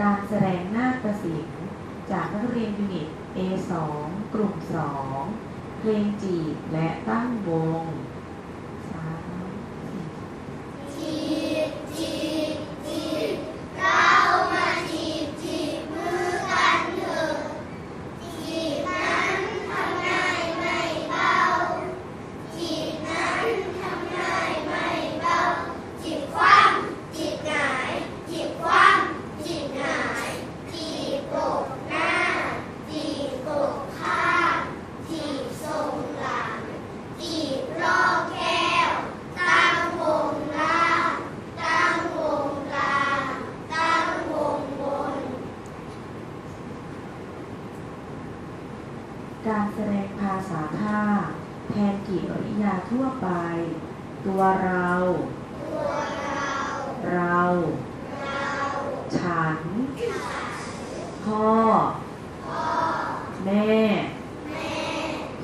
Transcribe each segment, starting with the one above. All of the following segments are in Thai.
การแสดงนาฏศิลป์จากนักเรียนยูนิต A2 กลุ่ม 2 เพลงจีบและตั้งวงสามสี่ จิบคว่ำจิบหงายจิบคว่ำจิบหงายจีบกบหน้า จีบกบข้างจีบทรงหลัง จีบรอบแก้ว ตั้งวงล่าง ตั้งวงกลาง ตั้งวงบน การแสดงภาษาท่าแทนกิริยาทั่วไป ตัวเรา เรา ฉัน พ่อ แม่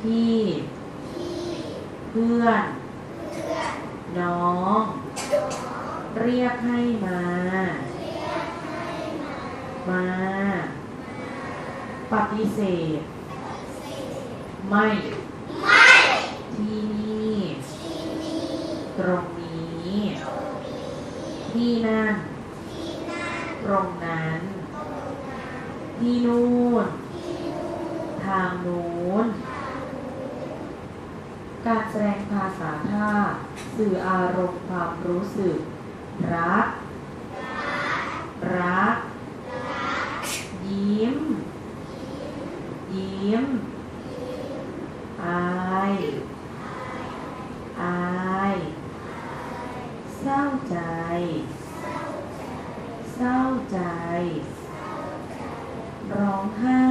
พี่ เพื่อน น้อง เรียกให้มา มา ปฏิเสธ ไม่ที่นี่ ตรงนี้ ที่นั่นตรงนั้นที่นู่น ทางนู้น การแสดงภาษาท่าสื่ออารมณ์ความรู้สึก รัก รักยิ้ม ยิ้ม อาย อาย เศ ร้าใจ เศร้าใจ ร้องไห้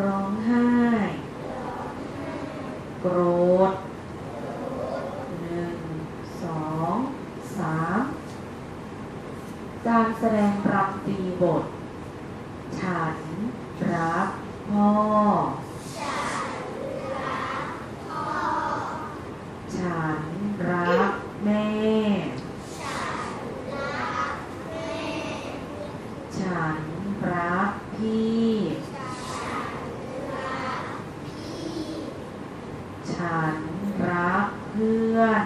ร้องไห้ โกรธหนึ่งสองสามการแสดงรำตีบท ฉันรักพ่อ ฉันรักแม่ ฉันรักพี่ ฉันรักเพื่อน